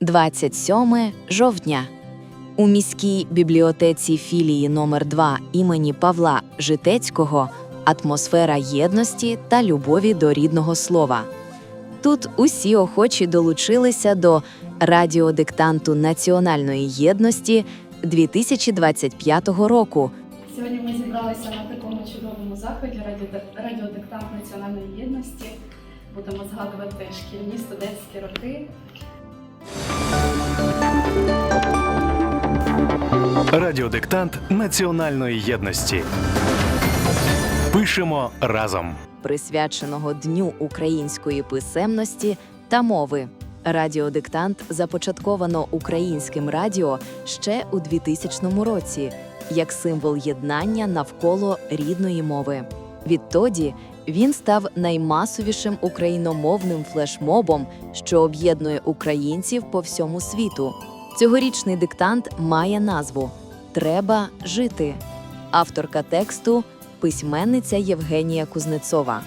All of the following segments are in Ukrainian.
27 жовтня. У міській бібліотеці філії номер 2 імені Павла Житецького атмосфера єдності та любові до рідного слова. Тут усі охочі долучилися до радіодиктанту Національної єдності 2025 року. Сьогодні ми зібралися на такому чудовому заході радіо- радіодиктант національної єдності. Будемо згадувати шкільні студентські роки. Радіодиктант національної єдності. Пишемо разом. присвяченого Дню української писемності та мови. Радіодиктант започатковано українським радіо ще у 2000 році як символ єднання навколо рідної мови. Відтоді він став наймасовішим україномовним флешмобом, що об'єднує українців по всьому світу. Цьогорічний диктант має назву Треба жити. Авторка тексту письменниця Євгенія Кузнецова.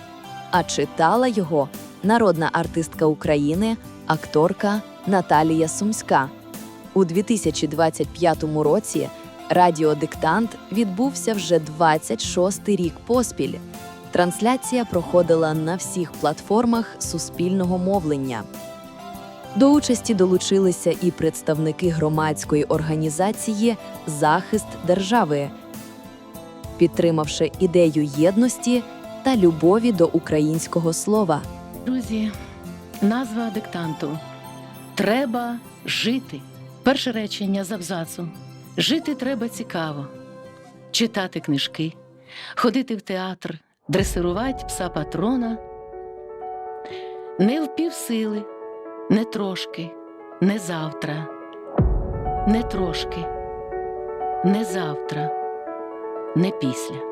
А читала його народна артистка України, акторка Наталія Сумська. У 2025 році радіодиктант відбувся вже 26-й рік поспіль. Трансляція проходила на всіх платформах суспільного мовлення. До участі долучилися і представники громадської організації Захист держави, підтримавши ідею єдності та любові до українського слова. Друзі, назва диктанту Треба жити. Перше речення з абзацу. Жити треба цікаво, читати книжки, ходити в театр, дресирувати пса патрона. Не в півсили, не трошки, не завтра, не трошки, не завтра, не після.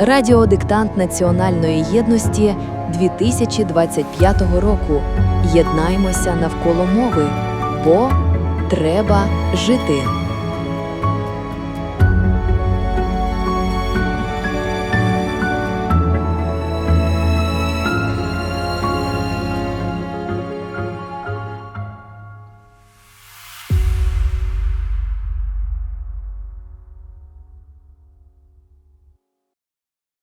Радіодиктант Національної єдності 2025 року. Єднаймося навколо мови, бо треба жити.